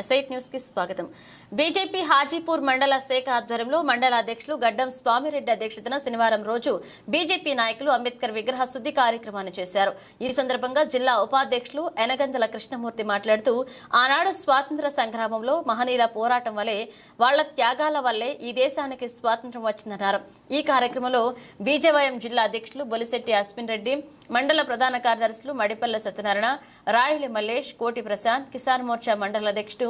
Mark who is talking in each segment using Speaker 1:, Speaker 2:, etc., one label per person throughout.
Speaker 1: ఎస్ఐట్ న్యూస్కి స్వాగతం. బీజేపీ హాజీపూర్ మండల శాఖ ఆధ్వర్యంలో మండల అధ్యక్షులు గడ్డం స్వామిరెడ్డి అధ్యక్షతన శనివారం రోజు బీజేపీ నాయకులు అంబేద్కర్ విగ్రహ శుద్ధి కార్యక్రమాన్ని చేశారు. ఈ సందర్భంగా జిల్లా ఉపాధ్యక్షులు ఎనగందల కృష్ణమూర్తి మాట్లాడుతూ ఆనాడు స్వాతంత్ర సంగ్రామంలో మహనీయుల పోరాటం వల్లే వాళ్ళ త్యాగాల వల్లే ఈ దేశానికి స్వాతంత్ర్యం వచ్చిందన్నారు. ఈ కార్యక్రమంలో బీజేవైఎం జిల్లా అధ్యక్షులు బొలిశెట్టి అశ్విన్ రెడ్డి మండల ప్రధాన కార్యదర్శులు మడిపల్ల సత్యనారాయణ రాయలి మల్లేష్ కోటి ప్రశాంత్ కిసాన్ మోర్చా మండల అధ్యక్షుడు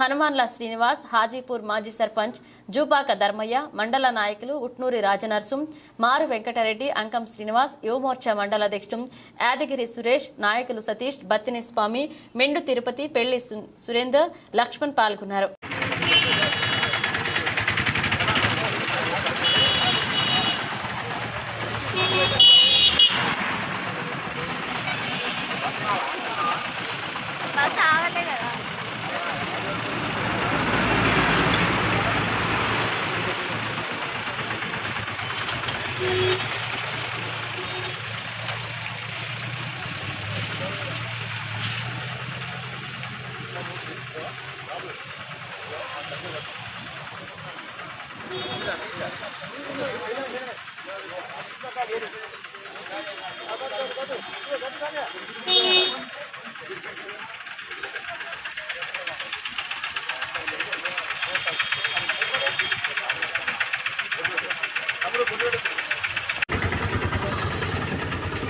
Speaker 1: హనుమాన్ల శ్రీనివాస్ హాజీపూర్ మాజీ సర్పంచ్ జూపాక ధర్మయ్య మండల నాయకులు ఉట్నూరి రాజనర్సుం మారు వెంకటరెడ్డి అంకం శ్రీనివాస్ యువమోర్చా మండల అధ్యక్షుడు యాదగిరి సురేష్ నాయకులు సతీష్ బత్తిని స్వామి మెండు తిరుపతి పెళ్ళి సురేందర్ లక్ష్మణ్ పాల్గొన్నారు.
Speaker 2: బస్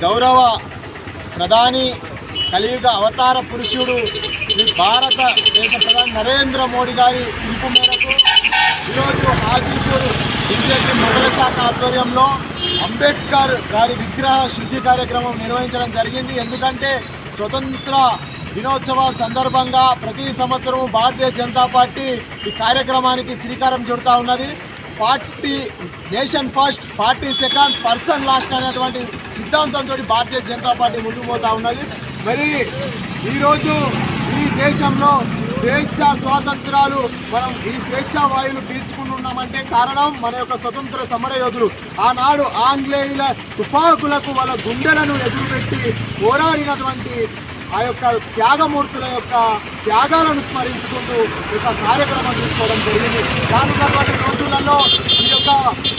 Speaker 3: గౌరవ ప్రధాని కలియుగ అవతార పురుషుడు ఈ భారతదేశ ప్రధాని నరేంద్ర మోడీ గారి పిలుపు మేరకు ఈరోజు హాజీపూర్ బీజేపీ మండల శాఖ ఆధ్వర్యంలో అంబేద్కర్ గారి విగ్రహ శుద్ధి కార్యక్రమం నిర్వహించడం జరిగింది. ఎందుకంటే స్వతంత్ర దినోత్సవ సందర్భంగా ప్రతి సంవత్సరం భారతీయ జనతా పార్టీ ఈ కార్యక్రమానికి శ్రీకారం చుడతా ఉన్నది. Party nation first party second person last అనేటువంటి సిద్ధాంతంతో భారతీయ జనతా పార్టీ ముందుకు పోతా ఉన్నది. మరి ఈరోజు ఈ దేశంలో స్వేచ్ఛ స్వాతంత్రాలు మనం ఈ స్వేచ్ఛా వాయువులు పీల్చుకుంటున్నామంటే కారణం మన యొక్క స్వతంత్ర సమరయోధులు. ఆనాడు ఆంగ్లేయుల తుపాకులకు వాళ్ళ గుండెలను ఎదురుపెట్టి పోరాడినటువంటి ఆ యొక్క త్యాగమూర్తుల యొక్క త్యాగాలను స్మరించుకుంటూ ఈ యొక్క కార్యక్రమం తీసుకోవడం జరిగింది. రానున్నటువంటి రోజులలో ఈ యొక్క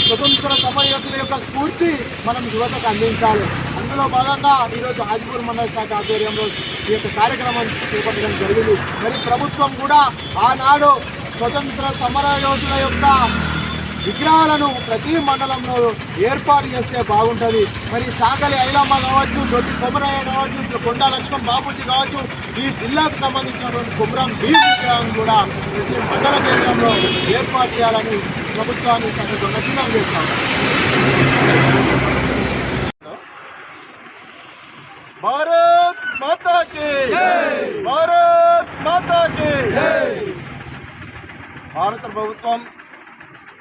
Speaker 3: స్వతంత్ర సమరయోధుల యొక్క స్ఫూర్తి మనం యువతకు అందించాలి. అందులో భాగంగా ఈరోజు హాజీపూర్ మండల శాఖ ఆధ్వర్యంలో ఈ యొక్క కార్యక్రమం చేపట్టడం జరిగింది. మరి ప్రభుత్వం కూడా ఆనాడు స్వతంత్ర సమర యోధుల యొక్క విగ్రహాలను ప్రతి మండలంలో ఏర్పాటు చేస్తే బాగుంటుంది. మరి చాకలి ఐలమ్మ కావచ్చు దొడ్డి కొమరయ్య కావచ్చు ఇట్లా కొండా లక్ష్మణ్ బాబూజీ కావచ్చు ఈ జిల్లాకు సంబంధించినటువంటి కుమ్రం బీ విగ్రహాన్ని కూడా ప్రతి మండల కేంద్రంలో ఏర్పాటు చేయాలని ప్రభుత్వాన్ని సందర్భంగా డిమాండ్ చేస్తాం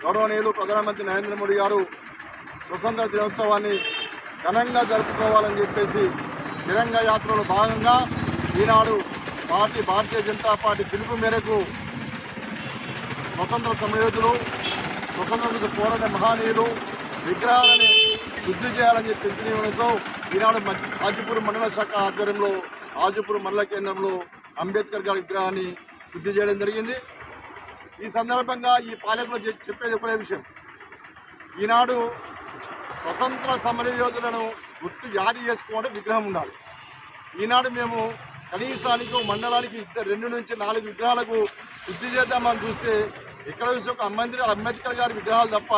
Speaker 3: గౌరవనీయులు ప్రధానమంత్రి నరేంద్ర మోడీ గారు స్వతంత్ర దినోత్సవాన్ని ఘనంగా జరుపుకోవాలని చెప్పేసి తిరంగ యాత్రలో భాగంగా ఈనాడు పార్టీ భారతీయ జనతా పార్టీ పిలుపు మేరకు స్వతంత్ర సమయోధులు స్వతంత్ర పోరాట పోరాడే మహనీయులు విగ్రహాలని శుద్ధి చేయాలని చెప్పి పిలుపునివ్వడంతో ఈనాడు మధ్య- హాజీపూర్ మండల శాఖ ఆధ్వర్యంలో హాజీపూర్ మండల కేంద్రంలో అంబేద్కర్ గారి విగ్రహాన్ని శుద్ధి చేయడం జరిగింది. ఈ సందర్భంగా ఈ పాలకులు చెప్పేది ఒకటే విషయం. ఈనాడు స్వతంత్ర సమరయోధులను గుర్తు యాది చేసుకోవడం విగ్రహం ఉండాలి. ఈనాడు మేము కనీసానికి మండలానికి రెండు నుంచి నాలుగు విగ్రహాలకు శుద్ధి చేద్దామని చూస్తే ఇక్కడ చూసి ఒక అంబేద్కర్ అంబేద్కర్ గారి విగ్రహాలు తప్ప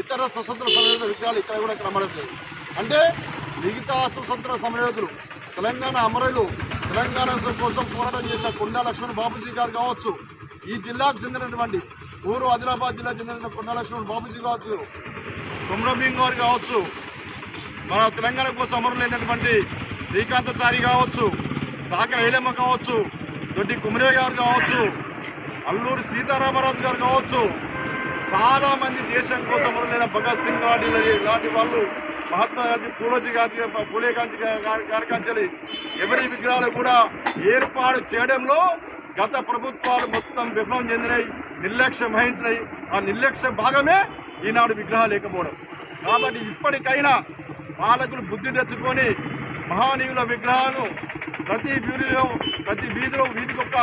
Speaker 3: ఇతర స్వతంత్ర సమరయోధుల విగ్రహాలు ఇక్కడ కూడా కనబడట్లేదు. అంటే మిగతా స్వతంత్ర సమరయోధులు తెలంగాణ అమరులు తెలంగాణ కోసం పోరాటం చేసిన కొండా లక్ష్మణ్ బాబుజీ గారు కావచ్చు ఈ జిల్లాకు చెందినటువంటి ఊరు ఆదిలాబాద్ జిల్లా చెందిన కొండలక్ష్మణ్ బాబుజీ కావచ్చు కుమ్రభీం గారు కావచ్చు మన తెలంగాణ కోసం అమరులైనటువంటి శ్రీకాంతచారి కావచ్చు సాకర ఐలమ్మ కావచ్చు దొడ్డి కుమరే గారు కావచ్చు అల్లూరి సీతారామరాజు గారు కావచ్చు చాలా మంది దేశం కోసం అమరులైన భగత్ సింగ్ లాంటి లాంటి వాళ్ళు మహాత్మా గాంధీ పూలోజీ గాంధీ పూలే గాంధీ గారి గారి ఎవరి విగ్రహాలు కూడా ఏర్పాటు చేయడంలో గత ప్రభుత్వాలు మొత్తం విఫలం చెందినాయి నిర్లక్ష్యం వహించినాయి ఆ నిర్లక్ష్య భాగమే ఈనాడు విగ్రహాలు లేకపోవడం. కాబట్టి ఇప్పటికైనా పాలకులు బుద్ధి తెచ్చుకొని మహానీయుల విగ్రహాలను ప్రతి వీధిలో ప్రతి వీధిలో వీధికొక్క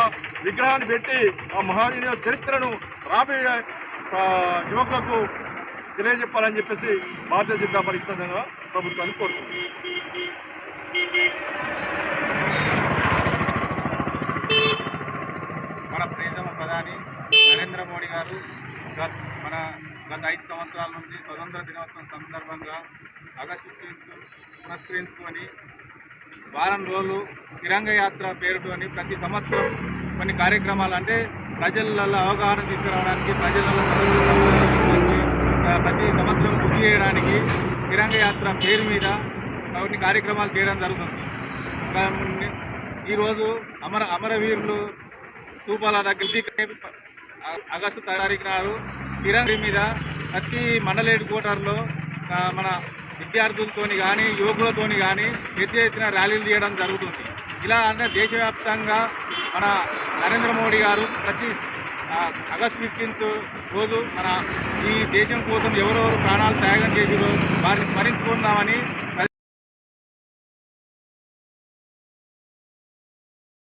Speaker 2: విగ్రహాన్ని పెట్టి ఆ మహానీయుల చరిత్రను రాబోయే యువకులకు తెలియజెప్పాలని చెప్పేసి భారతీయ జనతా పార్టీ ప్రభుత్వాన్ని కోరుతుంది
Speaker 4: మన ప్రియతమ ప్రధాని నరేంద్ర మోడీ గారు గత మన గత ఐదు సంవత్సరాల నుండి స్వతంత్ర దినోత్సవం సందర్భంగా ఆగస్టు ఫిఫ్టీన్త్ పురస్కరించుకొని వారం రోజులు తిరంగ యాత్ర పేరుతోని ప్రతి సంవత్సరం కొన్ని కార్యక్రమాలు అంటే ప్రజలలో అవగాహన తీసుకురావడానికి ప్రజలలో ప్రతి సంవత్సరం గుర్తు చేయడానికి తిరంగ యాత్ర పేరు మీద కొన్ని కార్యక్రమాలు చేయడం జరుగుతుంది. ఈరోజు అమర అమరవీరులు తూపాల దగ్గర ఆగస్టు తారీఖు నాడు కిరణ్ మీద ప్రతి మండల హెడ్ మన విద్యార్థులతోని కానీ యువకులతోని కానీ పెద్ద ఎత్తున ర్యాలీలు తీయడం జరుగుతుంది. ఇలా అంటే దేశవ్యాప్తంగా మన నరేంద్ర మోడీ గారు ప్రతి ఆ, ఆగస్ట్ ఫిఫ్టీన్త్ రోజు మన ఈ దేశం కోసం ఎవరెవరు ప్రాణాలు త్యాగం చేసిరో వారిని స్మరించుకుందామని